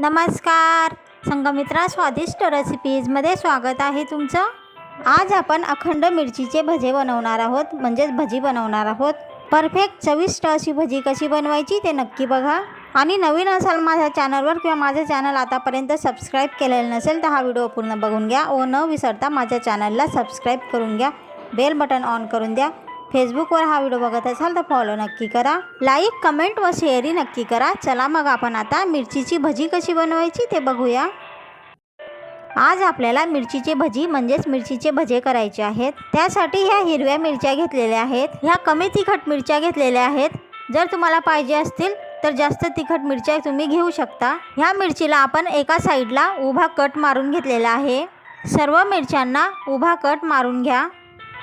नमस्कार. संगमित्रा स्वादिष्ट रेसिपीजमध्ये स्वागत आहे तुमचं. आज आपण अखंड मिरचीचे भजे बनवणार आहोत म्हणजेच भजी बनवणार आहोत. परफेक्ट चविष्ट अशी भजी कशी बनवायची ते नक्की बघा. आणि नवीन असाल माझ्या चॅनलवर किंवा माझं चॅनल आतापर्यंत सबस्क्राईब केलेलं नसेल तर हा व्हिडिओ पूर्ण बघून घ्या. व न विसरता माझ्या चॅनलला सबस्क्राईब करून घ्या. बेल बटन ऑन करून द्या. फेसबुकवर हा व्हिडिओ बघत असाल तर फॉलो नक्की करा. लाईक कमेंट व शेअरही नक्की करा. चला मग आपण आता मिरचीची भजी कशी बनवायची ते बघूया. आज आपल्याला मिरचीची भजी म्हणजेच मिरचीचे भजे करायचे आहेत. त्यासाठी ह्या हिरव्या मिरच्या घेतलेल्या आहेत. ह्या कमी तिखट मिरच्या घेतलेल्या आहेत. जर तुम्हाला पाहिजे असतील तर जास्त तिखट मिरच्या तुम्ही घेऊ शकता. ह्या मिरचीला आपण एका साईडला उभा कट मारून घेतलेला आहे. सर्व मिरच्यांना उभा कट मारून घ्या.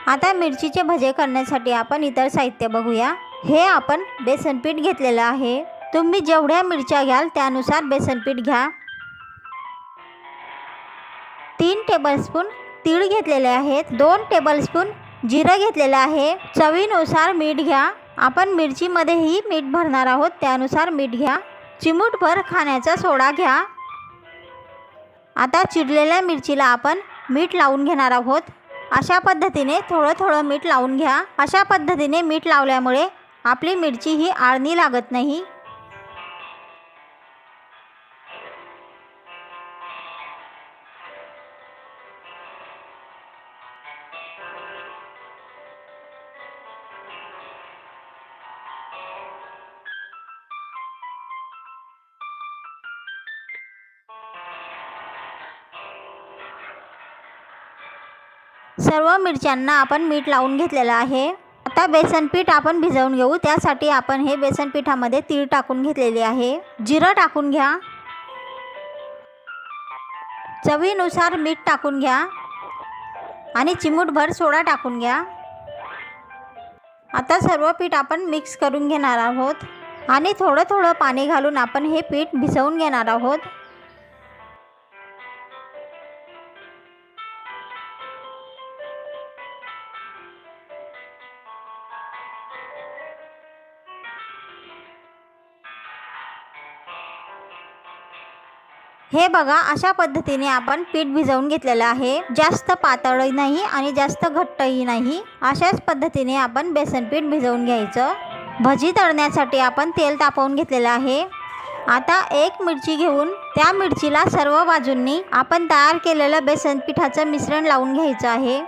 आता मिरचीचे भजे करण्यासाठी आपण इतर साहित्य बघूया. हे आपण बेसनपीठ घेतलेलं आहे. तुम्ही जेवढ्या मिरच्या घ्याल त्यानुसार बेसनपीठ घ्या. तीन टेबलस्पून तीळ घेतलेले आहेत. दोन टेबलस्पून जिरं घेतलेलं आहे. चवीनुसार मीठ घ्या. आपण मिरचीमध्येही मीठ भरणार आहोत त्यानुसार मीठ घ्या. चिमूटभर खाण्याचा सोडा घ्या. आता चिरलेल्या मिरचीला आपण मीठ लावून घेणार आहोत. अशा पद्धतीने थोडं थोडं मीठ लावून घ्या. अशा पद्धतीने मीठ लावल्यामुळे आपली मिरची ही आळणी लागत नाही. सर्व मिरच्यांना आपण मीठ लावून घेतलेलं आहे. आता बेसन पीठ आपण भिजवून घेऊ. त्यासाठी आपण हे बेसन पिठामध्ये तीळ टाकून घेतलेले आहे. जिरं टाकून घ्या. चवीनुसार मीठ टाकून घ्या. आणि चिमूटभर सोडा टाकून घ्या. आता सर्व पीठ आपण मिक्स करून घेणार आहोत. आणि थोडं थोडं पाणी घालून आपण हे पीठ भिजवून घेणार आहोत. हे बघा अशा पद्धतीने आपण पीठ भिजवून घेतलेलं आहे. जास्त पातळही नाही आणि जास्त घट्टही नाही. अशाच पद्धतीने आपण बेसन पीठ भिजवून घ्यायचं. भजी तळण्यासाठी आपण तेल तापवून घेतलेलं आहे. आता एक मिरची घेऊन त्या मिरचीला सर्व बाजूंनी आपण तयार केलेलं बेसन पिठाचं मिश्रण लावून घ्यायचं आहे.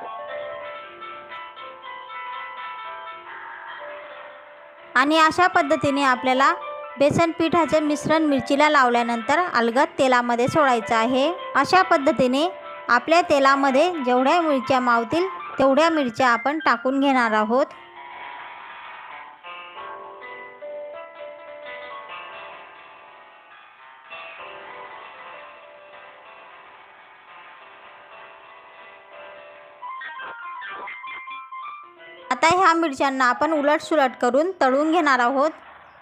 आणि अशा पद्धतीने आपल्याला बेसन पिठाचे मिश्रण मिरचीला लावल्यानंतर अलगद तेलामध्ये सोडायचं आहे. अशा पद्धतीने आपल्या तेलामध्ये जेवढ्या मिरच्या मावतील तेवढ्या मिरच्या आपण टाकून घेणार आहोत. आता ह्या मिरच्यांना आपण उलट सुलट करून तळून घेणार आहोत.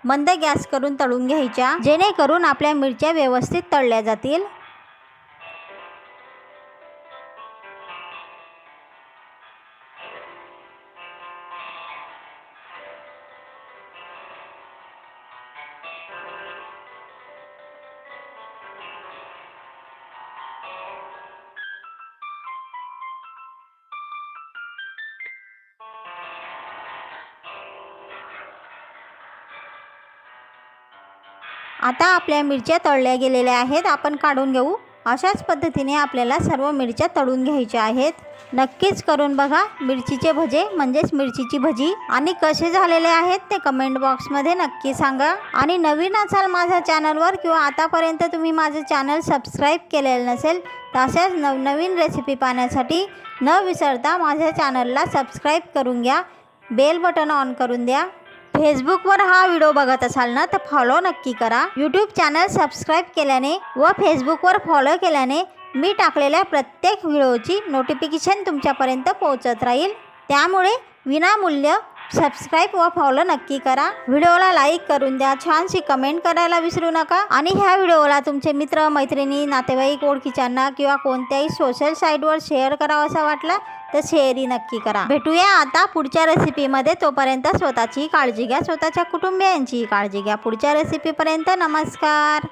मंद गॅस करून तळून घ्यायच्या जेणेकरून आपल्या मिरच्या व्यवस्थित तळल्या जातील. आता आपल्या मिरच्या तळल्या गेलेल्या आहेत. आपण काढून घेऊ. अशाच पद्धतीने आपल्याला सर्व मिरच्या तळून घ्यायच्या आहेत. नक्कीच करून बघा. मिरचीचे भजे म्हणजेच मिरचीची भजी. आणि कसे झालेले आहेत ते कमेंट बॉक्समध्ये नक्की सांगा. आणि नवीन असाल माझ्या चॅनलवर किंवा आतापर्यंत तुम्ही माझे चॅनल सबस्क्राईब केलेलं नसेल तर अशाच नवनवीन रेसिपी पाहण्यासाठी न विसरता माझ्या चॅनलला सबस्क्राईब करून घ्या. बेल बटन ऑन करून द्या. फेसबुकवर हा व्हिडिओ बघत असाल ना तर फॉलो नक्की करा. यूट्यूब चॅनल सबस्क्राईब केल्याने व फेसबुकवर फॉलो केल्याने मी टाकलेल्या प्रत्येक व्हिडिओची नोटिफिकेशन तुमच्यापर्यंत पोहोचत राहील. त्यामुळे विनामूल्य सबस्क्राईब व फॉलो नक्की करा. व्हिडिओला लाईक करून द्या छानशी कमेंट करायला विसरू नका. आणि ह्या व्हिडिओला तुमचे मित्र मैत्रिणी नातेवाईक ओळखीच्यांना किंवा कोणत्याही सोशल साईटवर शेअर करावं असा वाटला तर शेअरी नक्की करा. भेटूया आता पुढच्या रेसिपीमध्ये तोपर्यंत स्वतःची काळजी घ्या. स्वतःच्या कुटुंबियांचीही काळजी घ्या. पुढच्या रेसिपीपर्यंत नमस्कार.